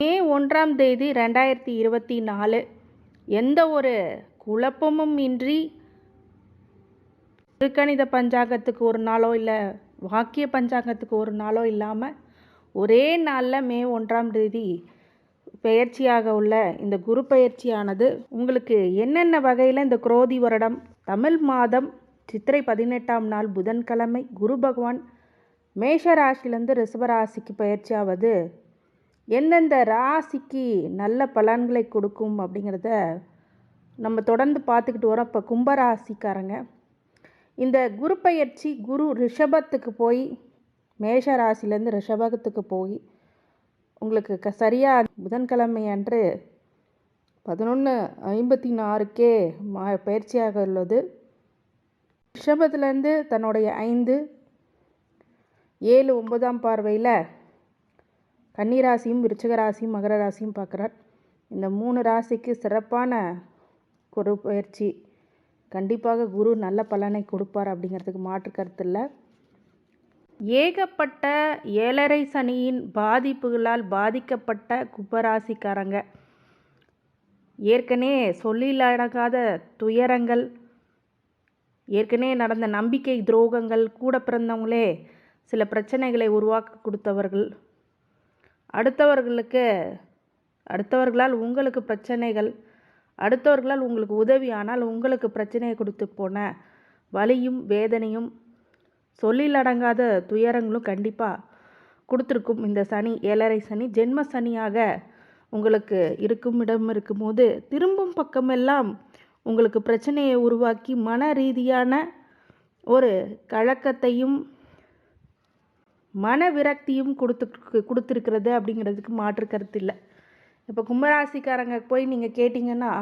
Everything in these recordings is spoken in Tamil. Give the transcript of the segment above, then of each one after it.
மே ஒன்றாம் தேதி ரெண்டாயிரத்தி இருபத்தி நாலு. எந்த ஒரு குழப்பமும் இன்றி திருக்கணித பஞ்சாங்கத்துக்கு ஒரு நாளோ இல்லை வாக்கிய பஞ்சாங்கத்துக்கு ஒரு நாளோ இல்லாமல் ஒரே நாளில் மே ஒன்றாம் தேதி பெயர்ச்சியாக உள்ள இந்த குரு பயிற்சியானது உங்களுக்கு என்னென்ன வகையில் இந்த குரோதி வருடம் தமிழ் மாதம் சித்திரை பதினெட்டாம் நாள் புதன்கிழமை குரு பகவான் மேஷ ராசியிலேருந்து ரிஷப ராசிக்கு பயிற்சியாவது எந்தெந்த ராசிக்கு நல்ல பலன்களை கொடுக்கும் அப்படிங்கிறத நம்ம தொடர்ந்து பார்த்துக்கிட்டு வரோம். இப்போ கும்பராசிக்காரங்க இந்த குரு பயிற்சி குரு ரிஷபத்துக்கு போய் மேஷ ராசிலேருந்து ரிஷபத்துக்கு போய் உங்களுக்கு க சரியாக புதன்கிழமை அன்று பதினொன்று ஐம்பத்தி நாறுக்கே மா பயிற்சியாக உள்ளது. ரிஷபத்துலேருந்து தன்னுடைய ஐந்து ஏழு ஒன்பதாம் பார்வையில் கன்னிராசியும் விருச்சிக ராசியும் மகர ராசியும் பார்க்குறார். இந்த மூணு ராசிக்கு சிறப்பான ஒரு பயிற்சி. கண்டிப்பாக குரு நல்ல பலனை கொடுப்பார் அப்படிங்கிறதுக்கு மாற்று கருத்து இல்லை. ஏகப்பட்ட ஏழரை சனியின் பாதிப்புகளால் பாதிக்கப்பட்ட கும்பராசிக்காரங்க. ஏற்கனவே சொல்லிலடங்காத துயரங்கள் ஏற்கனவே நடந்த நம்பிக்கை துரோகங்கள் கூட பிறந்தவங்களே சில பிரச்சனைகளை உருவாக்க கொடுத்தவர்கள். அடுத்தவர்களுக்கு அடுத்தவர்களால் உங்களுக்கு பிரச்சனைகள் அடுத்தவர்களால் உங்களுக்கு உதவி ஆனால் உங்களுக்கு பிரச்சனையை கொடுத்து போன வலியும் வேதனையும் சொல்லிலடங்காத துயரங்களும் கண்டிப்பாக கொடுத்துருக்கும் இந்த சனி ஏழரை சனி. ஜென்ம சனியாக உங்களுக்கு இருக்கும் இடம் இருக்கும்போது திரும்பும் பக்கமெல்லாம் உங்களுக்கு பிரச்சனையை உருவாக்கி மன ரீதியான ஒரு கழக்கத்தையும் மன விரக்தியும் கொடுத்து கொடுத்துருக்கிறது அப்படிங்கிறதுக்கு மாற்று கருத்து இல்லை. இப்போ கும்பராசிக்காரங்க போய் நீங்கள் கேட்டிங்கன்னா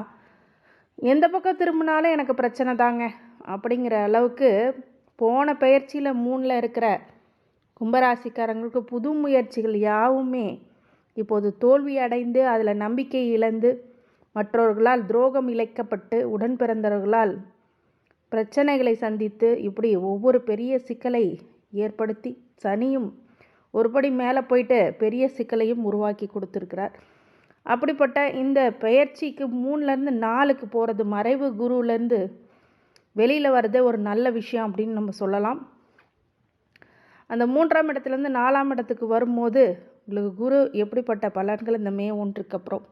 எந்த பக்கம் திரும்பினாலும் எனக்கு பிரச்சனை தாங்க அப்படிங்கிற அளவுக்கு போன பயிற்சியில் மூணில் இருக்கிற கும்பராசிக்காரங்களுக்கு புது முயற்சிகள் யாவுமே இப்போது தோல்வி அடைந்து அதில் நம்பிக்கை இழந்து மற்றவர்களால் துரோகம் இழைக்கப்பட்டு உடன் பிறந்தவர்களால் பிரச்சனைகளை சந்தித்து இப்படி ஒவ்வொரு பெரிய சிக்கலை ஏற்படுத்தி சனியும் ஒருபடி மேலே போயிட்டு பெரிய சிக்கலையும் உருவாக்கி கொடுத்துருக்கிறார். அப்படிப்பட்ட இந்த பெயர்ச்சிக்கு மூணுலேருந்து நாலுக்கு போகிறது மறைவு குருவிலேருந்து வெளியில் வர்றதே ஒரு நல்ல விஷயம் அப்படின்னு நம்ம சொல்லலாம். அந்த மூன்றாம் இடத்துலேருந்து நாலாம் இடத்துக்கு வரும்போது உங்களுக்கு குரு எப்படிப்பட்ட பலன்கள் இந்த மே ஒன்றுக்கு அப்புறம்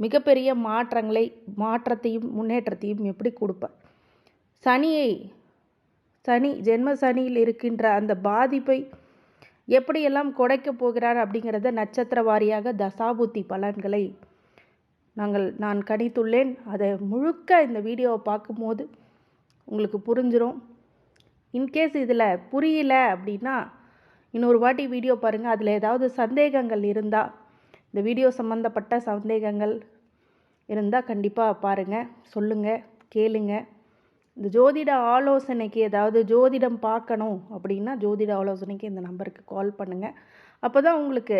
மிகப்பெரிய மாற்றங்களை மாற்றத்தையும் முன்னேற்றத்தையும் எப்படி கொடுப்பார்? சனியை சனி ஜென்ம சனியில் இருக்கின்ற அந்த பாதிப்பை எப்படியெல்லாம் குறைக்க போகிறார் அப்படிங்கிறத நட்சத்திர வாரியாக தசாபுத்தி பலன்களை நாங்கள் நான் கணித்துள்ளேன். அதை முழுக்க இந்த வீடியோவை பார்க்கும்போது உங்களுக்கு புரிஞ்சிடும் இன்கேஸ் இதில் புரியல அப்படின்னா இன்னொரு வாட்டி வீடியோ பாருங்கள் அதில் ஏதாவது சந்தேகங்கள் இருந்தால் இந்த வீடியோ சம்மந்தப்பட்ட சந்தேகங்கள் இருந்தால் கண்டிப்பாக பாருங்கள் சொல்லுங்கள் கேளுங்கள் இந்த ஜோதிட ஆலோசனைக்கு ஏதாவது ஜோதிடம் பார்க்கணும் அப்படின்னா ஜோதிட ஆலோசனைக்கு இந்த நம்பருக்கு கால் பண்ணுங்கள் அப்போ தான் உங்களுக்கு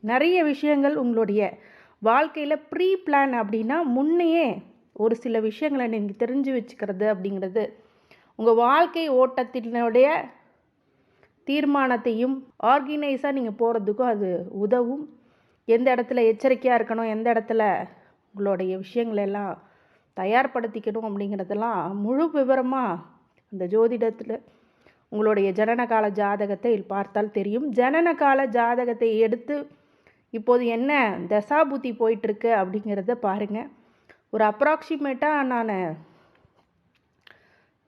நிறைய விஷயங்கள் உங்களுடைய வாழ்க்கையில் ப்ரீ பிளான் அப்படின்னா முன்னையே ஒரு சில விஷயங்களை நீங்கள் தெரிஞ்சு வச்சுக்கிறது அப்படிங்கிறது உங்கள் வாழ்க்கை ஓட்டத்தினுடைய தீர்மானத்தையும் ஆர்கனைஸாக நீங்கள் போகிறதுக்கும் அது உதவும். எந்த இடத்துல எச்சரிக்கையாக இருக்கணும் எந்த இடத்துல உங்களுடைய விஷயங்களெல்லாம் தயார்படுத்திக்கணும் அப்படிங்கிறதெல்லாம் முழு விவரமாக அந்த ஜோதிடத்தில் உங்களுடைய ஜனனகால ஜாதகத்தை பார்த்தால் தெரியும். ஜனனகால ஜாதகத்தை எடுத்து இப்போது என்ன தசாபுத்தி போயிட்டுருக்கு அப்படிங்கிறத பாருங்கள் ஒரு அப்ராக்சிமேட்டாக நான்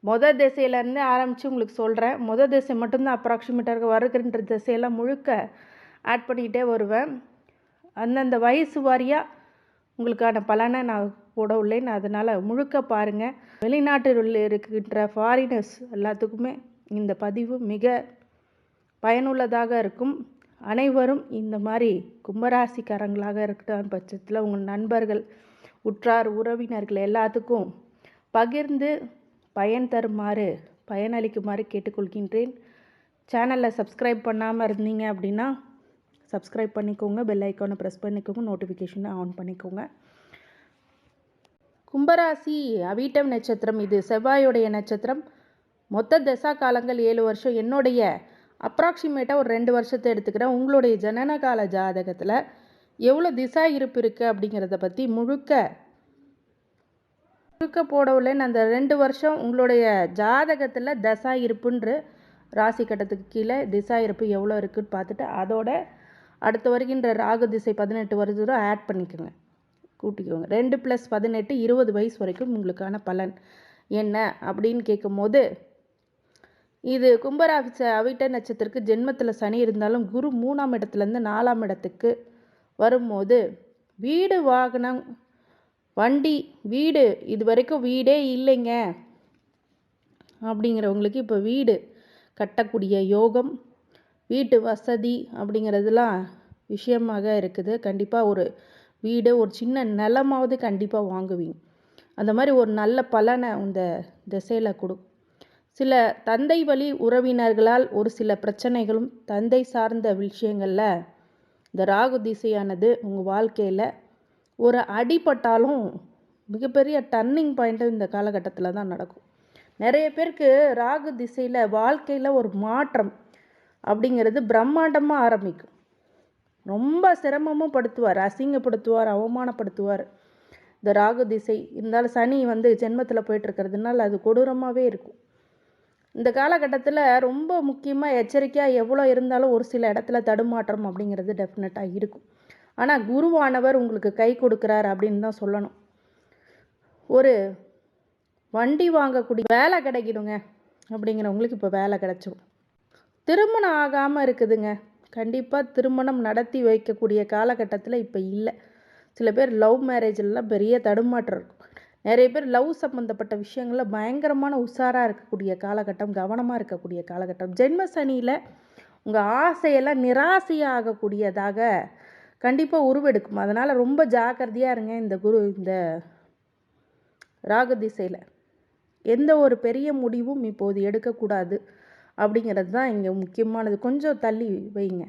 மொதல் திசையிலேருந்து ஆரம்பித்து உங்களுக்கு சொல்கிறேன் மொதல் திசை மட்டும்தான் அப்ராக்சிமேட்டாக வருகின்ற திசையெல்லாம் முழுக்க ஆட் பண்ணிக்கிட்டே வருவேன். அந்தந்த வயசு வாரியாக உங்களுக்கான பலனை நான் போட உள்ளேன். அதனால் முழுக்க பாருங்கள் வெளிநாட்டில் இருக்கின்ற ஃபாரினர்ஸ் எல்லாத்துக்குமே இந்த பதிவு மிக பயனுள்ளதாக இருக்கும். அனைவரும் இந்த மாதிரி கும்பராசிக்காரங்களாக இருக்கிற பட்சத்தில் உங்கள் நண்பர்கள் உற்றார் உறவினர்கள் எல்லாத்துக்கும் பகிர்ந்து பயன் தருமாறு பயனளிக்குமாறு கேட்டுக்கொள்கின்றேன். சேனலில் சப்ஸ்கிரைப் பண்ணாமல் இருந்தீங்க அப்படின்னா சப்ஸ்கிரைப் பண்ணிக்கோங்க. பெல் ஐக்கானை ப்ரெஸ் பண்ணிக்கோங்க. நோட்டிஃபிகேஷனை ஆன் பண்ணிக்கோங்க. கும்பராசி அவிட்டம் நட்சத்திரம் இது. செவ்வாயுடைய நட்சத்திரம். மொத்த தசா காலங்கள் ஏழு வருஷம். என்னுடைய அப்ராக்சிமேட்டாக ஒரு ரெண்டு வருஷத்தை எடுத்துக்கிறேன். உங்களுடைய ஜனன கால ஜாதகத்தில் எவ்வளோ திசா இருப்பு இருக்குது அப்படிங்கிறத பற்றி முழுக்க முழுக்க போடவில்லைன்னு அந்த ரெண்டு வருஷம் உங்களுடைய ஜாதகத்தில் தசா இருப்புன்ற ராசி கட்டத்துக்கு கீழே திசா இருப்பு எவ்வளோ இருக்குன்னு பார்த்துட்டு அதோட அடுத்து வருகின்ற ராகு திசை பதினெட்டு வருது. ஆட் பண்ணிக்கோங்க. கூட்டிக்கோங்க. ரெண்டு ப்ளஸ் பதினெட்டு இருபது வயசு வரைக்கும் உங்களுக்கான பலன். என்ன? அப்படின்னு கேட்கும்போது இது கும்பராசி அவிட்ட நட்சத்திரக்கு ஜென்மத்தில் சனி இருந்தாலும் குரு மூணாம் இடத்துலேருந்து நாலாம் இடத்துக்கு வரும்போது வீடு வாகனம் வண்டி வீடு இது வரைக்கும் வீடே இல்லைங்க. அப்படிங்கிறவங்களுக்கு இப்போ வீடு கட்டக்கூடிய யோகம் வீட்டு வசதி அப்படிங்கிறதுலாம் விஷயமாக இருக்குது. கண்டிப்பாக ஒரு வீடு ஒரு சின்ன நிலமாவது கண்டிப்பாக வாங்குவீங்க. அந்த மாதிரி ஒரு நல்ல பலனை இந்த திசையில் கொடுக்கும் சில தந்தை வழி உறவினர்களால் ஒரு சில பிரச்சனைகளும் தந்தை சார்ந்த விஷயங்களில் இந்த ராகு திசையானது உங்கள் வாழ்க்கையில் ஒரு அடிபட்டாலும் மிகப்பெரிய டர்னிங் பாயிண்ட்டு இந்த காலகட்டத்தில் தான் நடக்கும். நிறைய பேருக்கு ராகு திசையில் வாழ்க்கையில் ஒரு மாற்றம் அப்படிங்கிறது பிரம்மாண்டமாக ஆரம்பிக்கும். ரொம்ப சிரமமும் படுத்துவார் அசிங்கப்படுத்துவார் அவமானப்படுத்துவார். இந்த ராகு திசை இருந்தாலும் சனி வந்து ஜென்மத்தில் போயிட்டுருக்கிறதுனால அது கொடூரமாகவே இருக்கும். இந்த காலகட்டத்தில் ரொம்ப முக்கியமாக எச்சரிக்கையாக எவ்வளோ இருந்தாலும் ஒரு சில இடத்துல தடுமாற்றம் அப்படிங்கிறது டெஃபினட்டாக இருக்கும். ஆனால் குருவானவர் உங்களுக்கு கை கொடுக்குறார் அப்படின்னு தான் சொல்லணும். ஒரு வண்டி வாங்கக்கூடிய வேலை கிடைக்கிடுங்க அப்படிங்கிறவங்களுக்கு இப்போ வேலை கிடச்சிரும். திருமணம் ஆகாமல் இருக்குதுங்க. கண்டிப்பாக திருமணம் நடத்தி வைக்கக்கூடிய காலகட்டத்தில் இப்போ இல்லை. சில பேர் லவ் மேரேஜ்லாம் பெரிய தடுமாற்றம் இருக்கும். நிறைய பேர் லவ் சம்மந்தப்பட்ட விஷயங்களில் பயங்கரமான உஷாராக இருக்கக்கூடிய காலகட்டம் கவனமாக இருக்கக்கூடிய காலகட்டம். ஜென்ம சனியில் உங்கள் ஆசையெல்லாம் நிராசையாக ஆகக்கூடியதாக கண்டிப்பாக உருவெடுக்கும். அதனால் ரொம்ப ஜாக்கிரதையாக இருங்க இந்த குரு இந்த ராகு திசையில். எந்த ஒரு பெரிய முடிவும் இப்போது எடுக்கக்கூடாது. அப்படிங்கிறது தான் இங்கே முக்கியமானது. கொஞ்சம் தள்ளி வைங்க.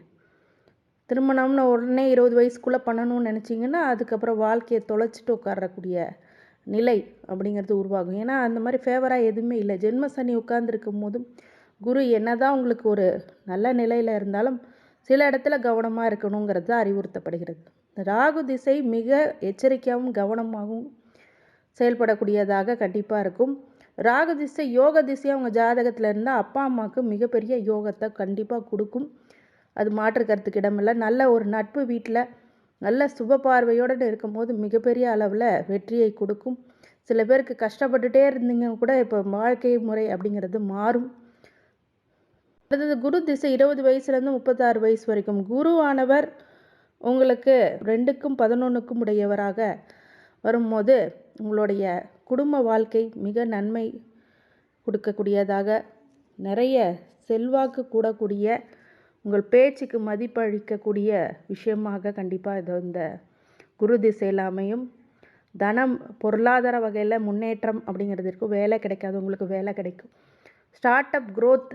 திருமணம்னு உடனே இருபது வயசுக்குள்ளே பண்ணணும்னு நினச்சிங்கன்னா அதுக்கப்புறம் வாழ்க்கையை தொலைச்சிட்டு உட்காரக்கூடிய நிலை அப்படிங்கிறது உருவாகும். ஏன்னா அந்த மாதிரி ஃபேவராக எதுவுமே இல்லை. ஜென்ம சனி உட்கார்ந்துருக்கும் போதும் குரு என்ன தான் உங்களுக்கு ஒரு நல்ல நிலையில் இருந்தாலும் சில இடத்துல கவனமாக இருக்கணுங்கிறது அறிவுறுத்தப்படுகிறது. ராகு திசை மிக எச்சரிக்கையாகவும் கவனமாகவும் செயல்படக்கூடியதாக கண்டிப்பாக இருக்கும். ராகு திசை யோக திசை அவங்க ஜாதகத்தில் இருந்தால் அப்பா அம்மாவுக்கு மிகப்பெரிய யோகத்தை கண்டிப்பாக கொடுக்கும். அது மாற்றுக்கிறதுக்கு இடமில்லை. நல்ல ஒரு நட்பு வீட்டில் நல்ல சுப பார்வையோடு இருக்கும்போது மிகப்பெரிய அளவில் வெற்றியை கொடுக்கும். சில பேருக்கு கஷ்டப்பட்டுட்டே இருந்தீங்க கூட இப்போ வாழ்க்கை முறை அப்படிங்கிறது மாறும். அடுத்தது குரு திசை இருபது வயசுலேருந்து முப்பத்தாறு வயசு வரைக்கும். குருவானவர் உங்களுக்கு ரெண்டுக்கும் பதினொன்றுக்கும் உடையவராக வரும்போது உங்களுடைய குடும்ப வாழ்க்கை மிக நன்மை கொடுக்கக்கூடியதாக நிறைய செல்வாக்கு கூடக்கூடிய உங்கள் பேச்சுக்கு மதிப்பளிக்கக்கூடிய விஷயமாக கண்டிப்பாக இது இந்த குரு திசையில் அமையும். தனம் பொருளாதார வகையில் முன்னேற்றம் அப்படிங்கிறது இருக்கும் வேலை கிடைக்காது உங்களுக்கு வேலை கிடைக்கும். ஸ்டார்ட் அப் க்ரோத்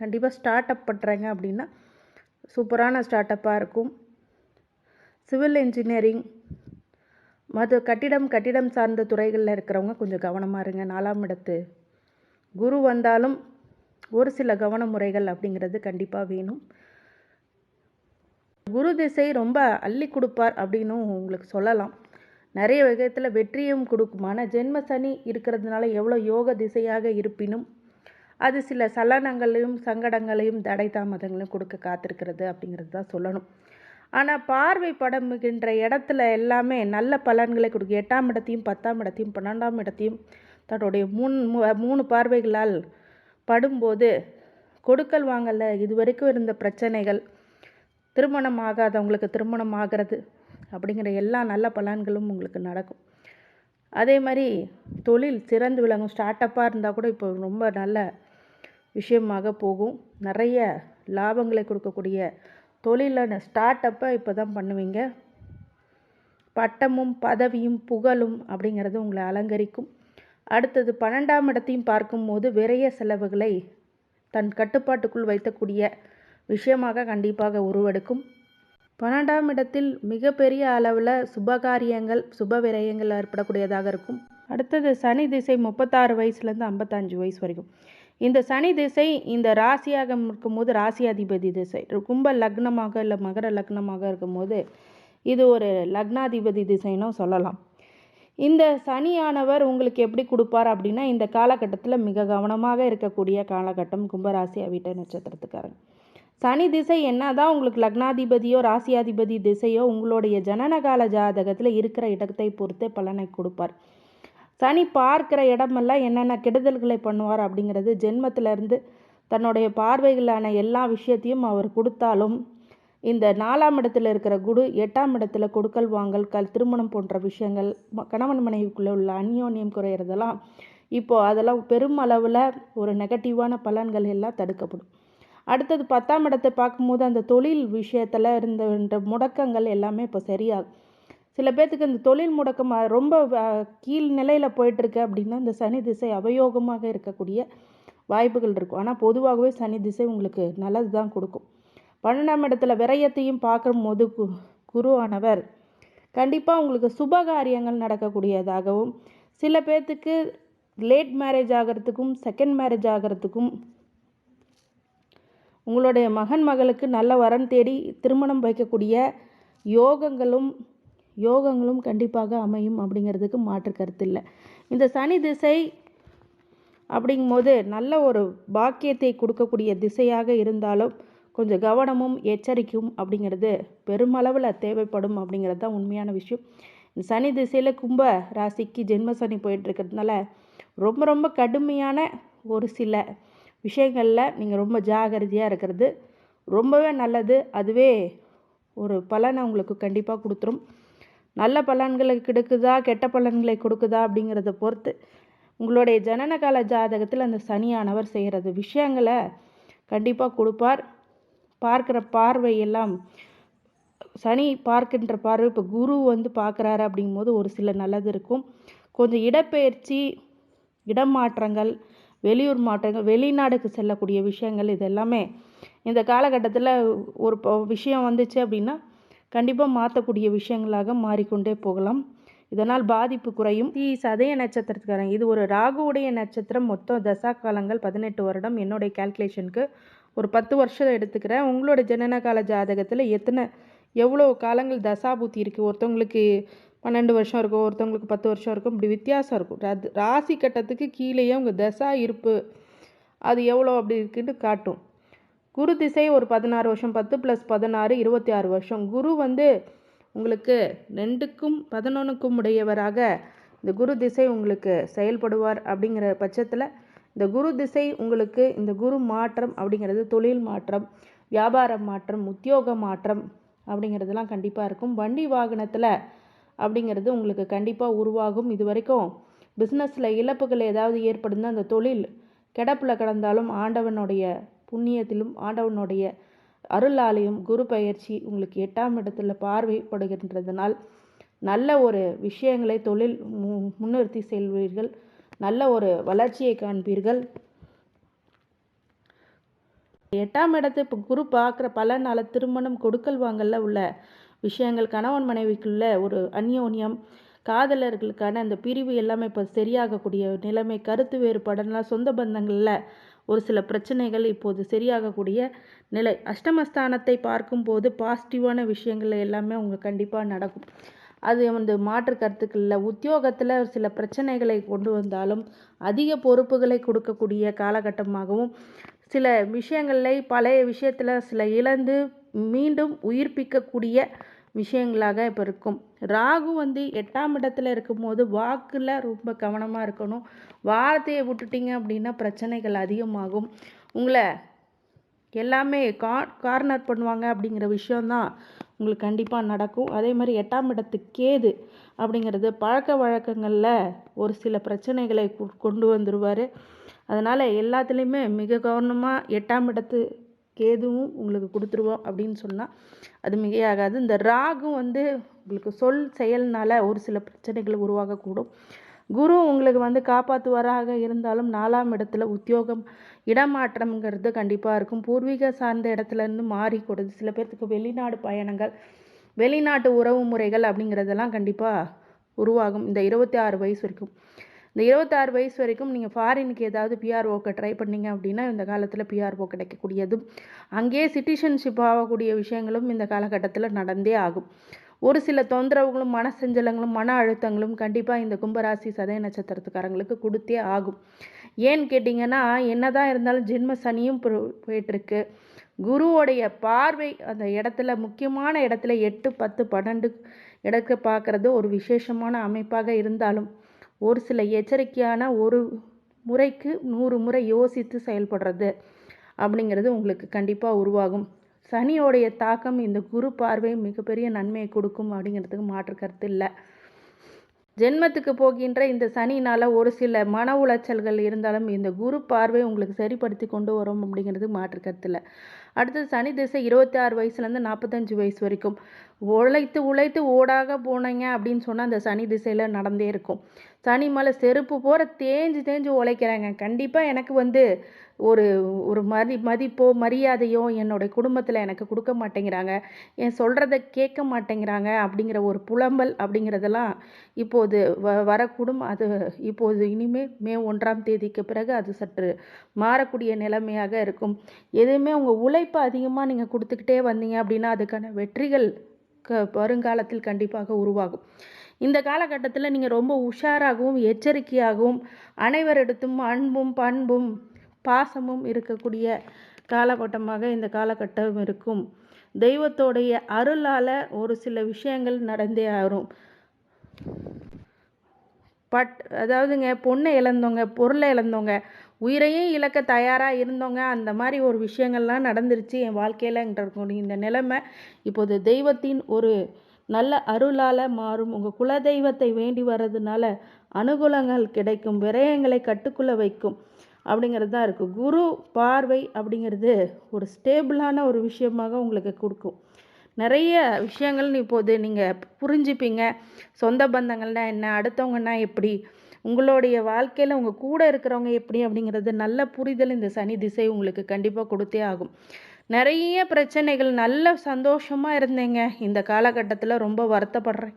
கண்டிப்பாக ஸ்டார்ட் அப் பண்ணுறாங்க அப்படின்னா சூப்பரான ஸ்டார்ட் அப்பாக இருக்கும். சிவில் இன்ஜினியரிங் மது கட்டிடம் கட்டிடம் சார்ந்த துறைகளில் இருக்கிறவங்க கொஞ்சம் கவனமாக இருங்க. நாலாம் இடத்து. குரு வந்தாலும் ஒரு சில கவன முறைகள் அப்படிங்கிறது கண்டிப்பாக வேணும். குரு திசை ரொம்ப அள்ளி கொடுப்பார் அப்படின்னும் உங்களுக்கு சொல்லலாம். நிறைய விதத்தில் வெற்றியும் கொடுக்குமான ஜென்ம சனி இருக்கிறதுனால எவ்வளோ யோக திசையாக இருப்பினும் அது சில சலனங்களையும் சங்கடங்களையும் தடை தாமதங்களையும் கொடுக்க காத்திருக்கிறது அப்படிங்கிறது தான் சொல்லணும். ஆனால் பார்வை படமுகின்ற இடத்துல எல்லாமே நல்ல பலன்களை கொடுக்கும். எட்டாம் இடத்தையும் பத்தாம் இடத்தையும் பன்னெண்டாம் இடத்தையும் தன்னுடைய மூணு மூணு பார்வைகளால் படும்போது கொடுக்கல் வாங்கல இது வரைக்கும் இருந்த பிரச்சனைகள் திருமணம் ஆகாதவங்களுக்கு திருமணம் ஆகிறது அப்படிங்கிற எல்லா நல்ல பலன்களும் உங்களுக்கு நடக்கும். அதே மாதிரி தொழில் சிறந்து விளங்கும். ஸ்டார்ட் அப்பாக இருந்தால் கூட இப்போ ரொம்ப நல்ல விஷயமாக போகும். நிறைய லாபங்களை கொடுக்கக்கூடிய தொழிலில் ஸ்டார்ட் அப்பை இப்போ தான் பண்ணுவீங்க. பட்டமும் பதவியும் புகழும் அப்படிங்கிறது உங்களை அலங்கரிக்கும். அடுத்தது பன்னெண்டாம் இடத்தையும் பார்க்கும்போது விரைய செலவுகளை தன் கட்டுப்பாட்டுக்குள் வைத்தக்கூடிய விஷயமாக கண்டிப்பாக உருவெடுக்கும். பன்னெண்டாம் இடத்தில் மிகப்பெரிய அளவில் சுபகாரியங்கள் சுப விரயங்கள் ஏற்படக்கூடியதாக இருக்கும். அடுத்தது சனி திசை முப்பத்தாறு வயசுலேருந்து ஐம்பத்தஞ்சு வயசு வரைக்கும். இந்த சனி திசை இந்த ராசியாக இருக்கும்போது ராசியாதிபதி திசை. கும்ப லக்னமாக இல்லை மகர லக்னமாக இருக்கும்போது இது ஒரு லக்னாதிபதி திசைனும் சொல்லலாம். இந்த சனியானவர் உங்களுக்கு எப்படி கொடுப்பார் அப்படின்னா இந்த காலகட்டத்தில் மிக கவனமாக இருக்கக்கூடிய காலகட்டம் கும்பராசி அவிட்ட நட்சத்திரத்துக்காரங்க. சனி திசை என்னதான் உங்களுக்கு லக்னாதிபதியோ ராசியாதிபதி திசையோ உங்களுடைய ஜனனகால ஜாதகத்தில் இருக்கிற இடத்தை பொறுத்தே பலனை கொடுப்பார். சனி பார்க்கிற இடமெல்லாம் என்னென்ன கெடுதல்களை பண்ணுவார் அப்படிங்கிறது ஜென்மத்திலேருந்து தன்னுடைய பார்வைகளான எல்லா விஷயத்தையும் அவர் கொடுத்தாலும் இந்த நாலாம் இடத்துல இருக்கிற குடு எட்டாம் இடத்துல கொடுக்கல் வாங்கல் கல் திருமணம் போன்ற விஷயங்கள் கணவன் மனைவிக்குள்ளே உள்ள அந்யோன்யம் குறையிறதெல்லாம் இப்போது அதெல்லாம் பெருமளவில் ஒரு நெகட்டிவான பலன்கள் எல்லாம் தடுக்கப்படும். அடுத்தது பத்தாம் இடத்தை பார்க்கும்போது அந்த தொழில் விஷயத்தில் இருந்த முடக்கங்கள் எல்லாமே இப்போ சரியாகும் சில பேர்த்துக்கு இந்த தொழில் முடக்கம் ரொம்ப கீழ் நிலையில் போயிட்டுருக்கு அப்படின்னா இந்த சனி திசை அவயோகமாக இருக்கக்கூடிய வாய்ப்புகள் இருக்கும். ஆனால் பொதுவாகவே சனி திசை உங்களுக்கு நல்லது தான் கொடுக்கும். பன்னெண்டாம் இடத்துல விரயத்தையும் பார்க்கும்போது கு குருவானவர் கண்டிப்பாக உங்களுக்கு சுப காரியங்கள் நடக்கக்கூடியதாகவும் சில பேர்த்துக்கு லேட் மேரேஜ் ஆகிறதுக்கும் செகண்ட் மேரேஜ் ஆகிறதுக்கும் உங்களுடைய மகன் மகளுக்கு நல்ல வரன் தேடி திருமணம் வைக்கக்கூடிய யோகங்களும் யோகங்களும் கண்டிப்பாக அமையும் அப்படிங்கிறதுக்கு மாற்று கருத்து இல்லை. இந்த சனி திசை அப்படிங்கும்போது நல்ல ஒரு பாக்கியத்தை கொடுக்கக்கூடிய திசையாக இருந்தாலும் கொஞ்சம் கவனமும் எச்சரிக்கையும் அப்படிங்கிறது பெருமளவில் தேவைப்படும் அப்படிங்கிறது தான் உண்மையான விஷயம். இந்த சனி திசையில் கும்ப ராசிக்கு ஜென்ம சனி போயிட்டுருக்கிறதுனால ரொம்ப ரொம்ப கடுமையான ஒரு சில விஷயங்களில் நீங்கள் ரொம்ப ஜாகிரதையாக இருக்கிறது ரொம்பவே நல்லது. அதுவே ஒரு பலனை உங்களுக்கு கண்டிப்பாக கொடுத்துரும். நல்ல பலன்களை கிடைக்குதா கெட்ட பலன்களை கொடுக்குதா அப்படிங்கிறத பொறுத்து உங்களுடைய ஜனனகால ஜாதகத்தில் அந்த சனியானவர் செய்கிறது விஷயங்களை கண்டிப்பாக கொடுப்பார். பார்க்குற பார்வையெல்லாம் சனி பார்க்கின்ற பார்வை இப்போ குரு வந்து பார்க்குறாரு அப்படிங்கும்போது ஒரு சில நல்லது இருக்கும். கொஞ்சம் இடப்பெயர்ச்சி இடமாற்றங்கள் வெளியூர் மாற்றங்கள் வெளிநாடுக்கு செல்லக்கூடிய விஷயங்கள் இது எல்லாமே இந்த காலகட்டத்தில் ஒரு விஷயம் வந்துச்சு அப்படின்னா கண்டிப்பாக மாற்றக்கூடிய விஷயங்களாக மாறிக்கொண்டே போகலாம். இதனால் பாதிப்பு குறையும். தி சதய நட்சத்திரத்துக்காரங்க இது ஒரு ராகுவுடைய நட்சத்திரம். மொத்தம் தசா காலங்கள் பதினெட்டு வருடம். என்னுடைய கால்குலேஷனுக்கு ஒரு பத்து வருஷம் எடுத்துக்கிறேன். உங்களோட ஜனன கால ஜாதகத்தில் எத்தனை எவ்வளோ காலங்கள் தசாபூத்தி இருக்குது ஒருத்தவங்களுக்கு பன்னெண்டு வருஷம் இருக்கும் ஒருத்தவங்களுக்கு பத்து வருஷம் இருக்கும். இப்படி வித்தியாசம் இருக்கும். ரா- ராசி கட்டத்துக்கு கீழேயே உங்கள் தசா இருப்பு அது எவ்வளோ அப்படி இருக்குன்னு காட்டும். குரு திசை ஒரு பதினாறு வருஷம் பத்து ப்ளஸ் பதினாறு இருபத்தி ஆறு வருஷம். குரு வந்து உங்களுக்கு ரெண்டுக்கும் பதினொன்றுக்கும் உடையவராக இந்த குரு திசை உங்களுக்கு செயல்படுவார் அப்படிங்கிற பட்சத்தில் இந்த குரு திசை உங்களுக்கு இந்த குரு மாற்றம் அப்படிங்கிறது தொழில் மாற்றம் வியாபார மாற்றம் உத்தியோக மாற்றம் அப்படிங்கிறதெல்லாம் கண்டிப்பாக இருக்கும். வண்டி வாகனத்தில் அப்படிங்கிறது உங்களுக்கு கண்டிப்பாக உருவாகும். இது வரைக்கும் பிஸ்னஸில் இழப்புகள் ஏதாவது ஏற்படுதுன்னா அந்த தொழில் கிடப்பில் கிடந்தாலும் ஆண்டவனுடைய புண்ணியத்திலும் ஆண்டவனுடைய அருளாலையும் குரு பயிற்சி உங்களுக்கு எட்டாம் இடத்துல பார்வைப்படுகின்றதுனால் நல்ல ஒரு விஷயங்களை தொழில் மு- முன்னிறுத்தி செல்வீர்கள். நல்ல ஒரு வளர்ச்சியை காண்பீர்கள். எட்டாம் இடத்து இப்போ குரு பார்க்குற பலனால திருமணம் கொடுக்கல் வாங்கல்ல உள்ள விஷயங்கள் கணவன் மனைவிக்குள்ள ஒரு அந்யோன்யம் காதலர்களுக்கான அந்த பிரிவு எல்லாமே இப்போ சரியாகக்கூடிய நிலைமை கருத்து வேறுபாடுலாம் சொந்த பந்தங்களில் ஒரு சில பிரச்சனைகள் இப்போது சரியாகக்கூடிய நிலை. அஷ்டமஸ்தானத்தை பார்க்கும்போது பாசிட்டிவான விஷயங்கள் எல்லாமே உங்களுக்கு கண்டிப்பாக நடக்கும். அது வந்து மாற்று கருத்துக்களில் உத்தியோகத்தில் சில பிரச்சனைகளை கொண்டு வந்தாலும் அதிக பொறுப்புகளை கொடுக்கக்கூடிய காலகட்டமாகவும் சில விஷயங்களை பழைய விஷயத்தில் சில இழந்து மீண்டும் உயிர்ப்பிக்கக்கூடிய விஷயங்களாக இப்போ இருக்கும். ராகு வந்து எட்டாம் இடத்துல இருக்கும்போது வாக்கில் ரொம்ப கவனமாக இருக்கணும். வார்த்தையை விட்டுட்டீங்க அப்படின்னா பிரச்சனைகள் அதிகமாகும். உங்களை எல்லாமே கா கார்னர் பண்ணுவாங்க அப்படிங்கிற விஷயந்தான் உங்களுக்கு கண்டிப்பாக நடக்கும். அதே மாதிரி எட்டாம் இடத்து கேது அப்படிங்கிறது பழக்க வழக்கங்களில் ஒரு சில பிரச்சனைகளை கொ- கொண்டு வந்துடுவார் அதனால் எல்லாத்துலேயுமே மிக கவனமாக எட்டாம் இடத்து கேதுவும் உங்களுக்கு கொடுத்துருவோம் அப்படின்னு சொன்னால் அது மிகையாகாது. இந்த ராகும் வந்து உங்களுக்கு சொல் செயல்னால ஒரு சில பிரச்சனைகள் உருவாகக்கூடும். குரு உங்களுக்கு வந்து காப்பாற்றுவராக இருந்தாலும் நாலாம் இடத்துல உத்தியோகம் இடமாற்றம்ங்கிறது கண்டிப்பாக இருக்கும். பூர்வீக சார்ந்த இடத்துல இருந்து மாறி கொடுது. சில பேர்த்துக்கு வெளிநாடு பயணங்கள் வெளிநாட்டு உறவு முறைகள் அப்படிங்கிறதெல்லாம் கண்டிப்பாக உருவாகும். இந்த இருபத்தி ஆறு வயசு வரைக்கும். இந்த இருபத்தாறு வயசு வரைக்கும் நீங்கள் ஃபாரினுக்கு ஏதாவது பிஆர்ஓக்கு ட்ரை பண்ணீங்க அப்படின்னா இந்த காலத்தில் பிஆர்ஓ கிடைக்கக்கூடியதும் அங்கேயே சிட்டிசன்ஷிப் ஆகக்கூடிய விஷயங்களும் இந்த காலகட்டத்தில் நடந்தே ஆகும். ஒரு சில தொந்தரவுகளும் மன செஞ்சலங்களும் மன அழுத்தங்களும் கண்டிப்பாக இந்த கும்பராசி சதய நட்சத்திரத்துக்காரங்களுக்கு கொடுத்தே ஆகும். ஏன்னு கேட்டிங்கன்னா என்னதான் இருந்தாலும் ஜென்ம சனியும் போ- போயிட்டுருக்கு. குருவோடைய பார்வை அந்த இடத்துல முக்கியமான இடத்துல எட்டு பத்து பன்னெண்டு இடத்தை பார்க்குறது ஒரு விசேஷமான அமைப்பாக இருந்தாலும் ஒரு சில எச்சரிக்கையான ஒரு முறைக்கு நூறு முறை யோசித்து செயல்படுறது அப்படிங்கிறது உங்களுக்கு கண்டிப்பாக உருவாகும். சனியோடைய தாக்கம் இந்த குரு பார்வை மிகப்பெரிய நன்மையை கொடுக்கும் அப்படிங்கிறதுக்கு மாற்று கருத்து இல்லை. ஜென்மத்துக்கு போகின்ற இந்த சனினால் ஒரு சில மன உளைச்சல்கள் இருந்தாலும் இந்த குரு பார்வை உங்களுக்கு சரிப்படுத்தி கொண்டு வரும் அப்படிங்கிறது மாற்று கருத்து இல்லை. அடுத்தது சனி திசை இருபத்தி ஆறு வயசுலேருந்து நாற்பத்தஞ்சு வயசு வரைக்கும். உழைத்து உழைத்து ஓடாக போனீங்க அப்படின்னு சொன்னால் அந்த சனி திசையில் நடந்தே இருக்கும். சனி மேலே செருப்பு போகிற தேஞ்சு தேஞ்சு உழைக்கிறாங்க. கண்டிப்பாக எனக்கு வந்து ஒரு ஒரு மதி மதிப்போ மரியாதையோ என்னுடைய குடும்பத்தில் எனக்கு கொடுக்க மாட்டேங்கிறாங்க. என் சொல்கிறத கேட்க மாட்டேங்கிறாங்க அப்படிங்கிற ஒரு புலம்பல் அப்படிங்கிறதெல்லாம் இப்போது வ வரக்கூடும். அது இப்போது இனிமேல் மே ஒன்றாம் தேதிக்கு பிறகு அது சற்று மாறக்கூடிய நிலைமையாக இருக்கும். எதுவுமே உங்கள் உழைப்பு அதிகமாக நீங்கள் கொடுத்துக்கிட்டே வந்தீங்க அப்படின்னா அதுக்கான வெற்றிகள் க வருங்காலத்தில் கண்டிப்பாக உருவாகும். இந்த காலகட்டத்தில் நீங்கள் ரொம்ப உஷாராகவும் எச்சரிக்கையாகவும் அனைவரிடத்தும் அன்பும் பண்பும் பாசமும் இருக்கக்கூடிய காலகட்டமாக இந்த காலகட்டம் இருக்கும். தெய்வத்தோடைய அருளால் ஒரு சில விஷயங்கள் நடந்தே ஆகும். பட் அதாவதுங்க பொண்ணை இழந்தவங்க பொருளை இழந்தவங்க உயிரையும் இழக்க தயாராக இருந்தவங்க அந்த மாதிரி ஒரு விஷயங்கள்லாம் நடந்துருச்சு என் வாழ்க்கையிலன்ற இந்த நிலைமை இப்போது தெய்வத்தின் ஒரு நல்ல அருளால் மாறும். உங்கள் குலதெய்வத்தை வேண்டி வர்றதுனால அனுகூலங்கள் கிடைக்கும். விரயங்களை கட்டுக்குள்ளே வைக்கும். அப்படிங்கிறது தான் இருக்குது குரு பார்வை அப்படிங்கிறது ஒரு ஸ்டேபிளான ஒரு விஷயமாக உங்களுக்கு கொடுக்கும். நிறைய விஷயங்கள் இப்போது நீங்கள் புரிஞ்சுப்பீங்க. சொந்த பந்தங்கள்னா என்ன? அடுத்தவங்கன்னா எப்படி? உங்களுடைய வாழ்க்கையில் உங்கள் கூட இருக்கிறவங்க எப்படி அப்படிங்கிறது நல்ல புரிதல் இந்த சனி திசை உங்களுக்கு கண்டிப்பாக கொடுத்தே ஆகும். நிறைய பிரச்சனைகள் நல்ல சந்தோஷமாக இருந்தேங்க. இந்த காலகட்டத்தில் ரொம்ப வருத்தப்படுறேன்.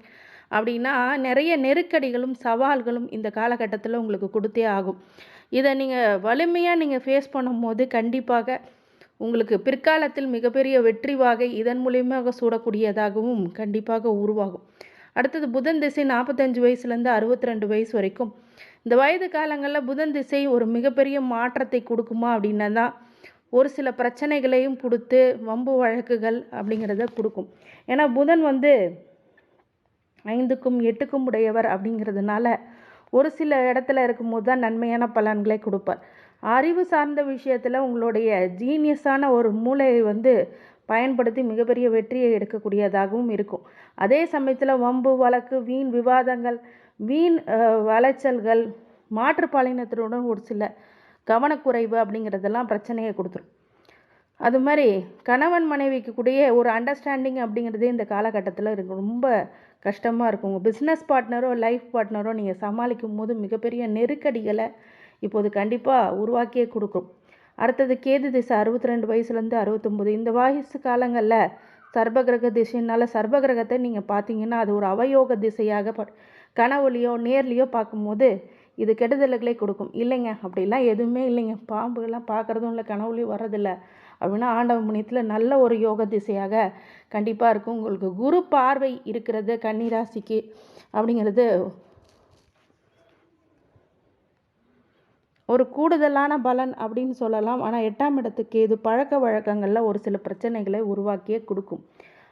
அப்படின்னா நிறைய நெருக்கடிகளும் சவால்களும் இந்த காலகட்டத்தில் உங்களுக்கு கொடுத்தே ஆகும். இதை நீங்கள் வலிமையாக நீங்கள் ஃபேஸ் பண்ணும்போது கண்டிப்பாக உங்களுக்கு பிற்காலத்தில் மிகப்பெரிய வெற்றி வாகை இதன் மூலியமாக சூடக்கூடியதாகவும் கண்டிப்பாக உருவாகும். அடுத்தது புதன் திசை நாற்பத்தஞ்சு வயசுலேருந்து அறுபத்தி ரெண்டு வயசு வரைக்கும். இந்த வயது காலங்களில் புதன் திசை ஒரு மிகப்பெரிய மாற்றத்தை கொடுக்குமா அப்படின்னா தான் ஒரு சில பிரச்சனைகளையும் கொடுத்து வம்பு வழக்குகள் அப்படிங்கிறத கொடுக்கும். ஏன்னா புதன் வந்து ஐந்துக்கும் எட்டுக்கும் உடையவர் அப்படிங்கிறதுனால ஒரு சில இடத்துல இருக்கும்போது தான் நன்மையான பலன்களை கொடுப்பார். அறிவு சார்ந்த விஷயத்தில் உங்களுடைய ஜீனியஸான ஒரு மூளையை வந்து பயன்படுத்தி மிகப்பெரிய வெற்றியை எடுக்கக்கூடியதாகவும் இருக்கும். அதே சமயத்தில் வம்பு வழக்கு வீண் விவாதங்கள் வீண் வளைச்சல்கள் மாற்றுப்பாலினத்தினுடன் ஒரு சில கவனக்குறைவு அப்படிங்கிறதெல்லாம் பிரச்சனையை கொடுத்துரும். அது மாதிரி கணவன் மனைவிக்கு கூடிய ஒரு அண்டர்ஸ்டாண்டிங் அப்படிங்கிறது இந்த காலகட்டத்தில் இருக்கு. ரொம்ப கஷ்டமாக இருக்கும். உங்கள் பிஸ்னஸ் பார்ட்னரோ லைஃப் பார்ட்னரோ நீங்கள் சமாளிக்கும் போது மிகப்பெரிய நெருக்கடிகளை இப்போது கண்டிப்பாக உருவாக்கியே கொடுக்கும். அடுத்தது கேது திசை அறுபத்தி ரெண்டு வயசுலேருந்து அறுபத்தொம்போது. இந்த வயசு காலங்களில் சர்பகிரக திசைனால சர்பகிரகத்தை நீங்கள் பார்த்தீங்கன்னா அது ஒரு அவயோக திசையாக ப கனவுலையோ நேர்லேயோ பார்க்கும்போது இது கெடுதல்களே கொடுக்கும். இல்லைங்க அப்படிலாம் எதுவுமே இல்லைங்க. பாம்புகள்லாம் பார்க்குறதும் இல்லை கனவுலையும் வர்றதில்ல அப்படின்னா ஆண்டவ முனியத்தில் நல்ல ஒரு யோக திசையாக கண்டிப்பாக இருக்கும். உங்களுக்கு குரு பார்வை இருக்கிறது கன்னிராசிக்கு அப்படிங்கிறது ஒரு கூடுதலான பலன் அப்படின்னு சொல்லலாம். ஆனால் எட்டாம் இடத்துக்கு இது பழக்க வழக்கங்களில் ஒரு சில பிரச்சனைகளை உருவாக்கியே கொடுக்கும்.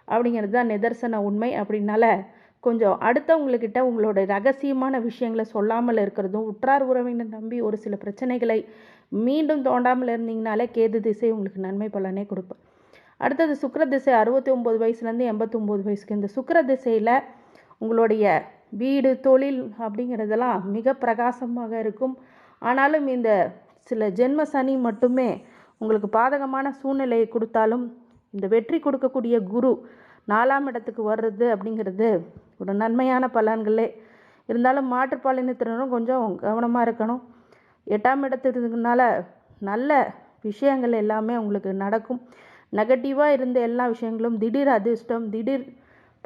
அப்படிங்கிறது தான் நிதர்சன உண்மை. அப்படின்னால கொஞ்சம் அடுத்தவங்கக்கிட்ட உங்களோட ரகசியமான விஷயங்களை சொல்லாமல் இருக்கிறதும் உற்றார் உறவினர் நம்பி ஒரு சில பிரச்சனைகளை மீண்டும் தோண்டாமல் இருந்தீங்கனாலே கேது திசை உங்களுக்கு நன்மை பலனே கொடுப்பேன் அடுத்தது சுக்கர திசை அறுபத்தி ஒம்பது வயசுலேருந்து எண்பத்தொம்போது வயசுக்கு. இந்த சுக்கிர திசையில் உங்களுடைய வீடு தொழில் அப்படிங்கிறதெல்லாம் மிக பிரகாசமாக இருக்கும். ஆனாலும் இந்த சில ஜென்ம சனி மட்டுமே உங்களுக்கு பாதகமான சூழ்நிலையை கொடுத்தாலும் இந்த வெற்றி கொடுக்கக்கூடிய குரு நாலாம் இடத்துக்கு வர்றது அப்படிங்கிறது ஒரு நன்மையான பலன்களே. இருந்தாலும் மாற்றுப்பாலினத்தினரும் கொஞ்சம் கவனமாக இருக்கணும். எட்டாம் இடத்துக்குனால நல்ல விஷயங்கள் எல்லாமே உங்களுக்கு நடக்கும். நெகட்டிவாக இருந்த எல்லா விஷயங்களும் திடீர் அதிர்ஷ்டம் திடீர்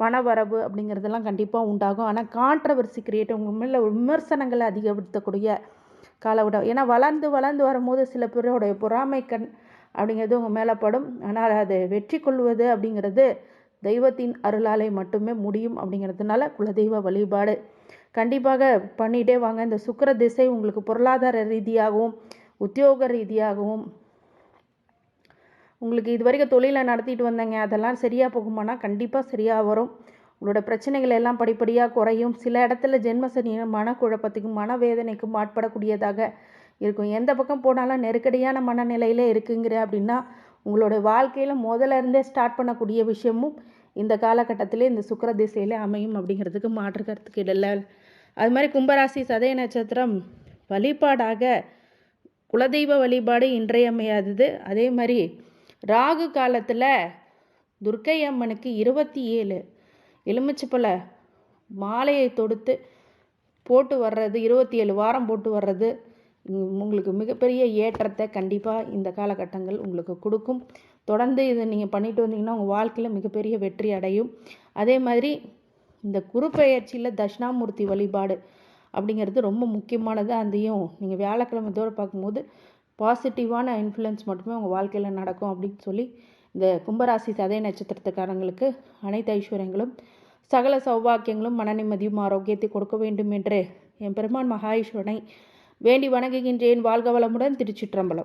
பணவரவு அப்படிங்கிறதெல்லாம் கண்டிப்பாக உண்டாகும். ஆனால் கான்ட்ரவர்சி கிரியேட் உங்கள் மேலே விமர்சனங்களை அதிகப்படுத்தக்கூடிய காலவிடம் ஏன்னா வளர்ந்து வளர்ந்து வரும்போது சில பேருடைய பொறாமை கண் அப்படிங்கிறது உங்கள் மேலே படும். ஆனால் அதை வெற்றி கொள்வது அப்படிங்கிறது தெய்வத்தின் அருளாலே மட்டுமே முடியும் அப்படிங்கிறதுனால குலதெய்வ வழிபாடு கண்டிப்பாக பண்ணிகிட்டே வாங்க. இந்த சுக்கிர திசை உங்களுக்கு பொருளாதார ரீதியாகவும் உத்தியோக ரீதியாகவும் உங்களுக்கு இது வரைக்கும் தொழிலை நடத்திட்டு வந்தேங்க. அதெல்லாம் சரியாக போகுமானா கண்டிப்பாக சரியாக வரும். உங்களோட பிரச்சனைகள் எல்லாம் படிப்படியாக குறையும். சில இடத்துல ஜென்மசனியும் மனக்குழப்பத்துக்கும் மனவேதனைக்கும் ஆட்படக்கூடியதாக இருக்கும். எந்த பக்கம் போனாலும் நெருக்கடியான மனநிலையில் இருக்குங்கிற அப்படின்னா உங்களோட வாழ்க்கையில் முதல்ல இருந்தே ஸ்டார்ட் பண்ணக்கூடிய விஷயமும் இந்த காலகட்டத்திலே இந்த சுக்கிர திசையிலே அமையும் அப்படிங்கிறதுக்கு மாற்று கருத்துக்கு இல்லை அது மாதிரி கும்பராசி சதய நட்சத்திரம் வழிபாடாக குலதெய்வ வழிபாடு இன்றையமையாதது. அதே மாதிரி ராகு காலத்தில் துர்க்கை அம்மனுக்கு இருபத்தி ஏழு எலுமிச்சப்பழ மாலையை தொடுத்து போட்டு வர்றது இருபத்தி ஏழு வாரம் போட்டு வர்றது உங்களுக்கு மிகப்பெரிய ஏற்றத்தை கண்டிப்பாக இந்த காலகட்டங்கள் உங்களுக்கு கொடுக்கும். தொடர்ந்து இதை நீங்கள் பண்ணிட்டு வந்தீங்கன்னா உங்கள் வாழ்க்கையில் மிகப்பெரிய வெற்றி அடையும். அதே மாதிரி இந்த குறுப்பெயர்ச்சியில் தட்சிணாமூர்த்தி வழிபாடு அப்படிங்கிறது ரொம்ப முக்கியமானது அதையும் நீங்கள் வியாழக்கிழமை தோற பார்க்கும்போது பாசிட்டிவான இன்ஃப்ளூயன்ஸ் மட்டுமே உங்கள் வாழ்க்கையில் நடக்கும் அப்படின்னு சொல்லி இந்த கும்பராசி சதய நட்சத்திரத்துக்காரங்களுக்கு அனைத்து ஐஸ்வர்யங்களும் சகல சௌபாக்கியங்களும் மன நிம்மதியும் ஆரோக்கியத்தை கொடுக்க வேண்டும் என்று என் பெருமான் மகா வேண்டி வணங்குகின்றேன். வாழ்க வளமுடன் திருச்சிற்றம்பலம்.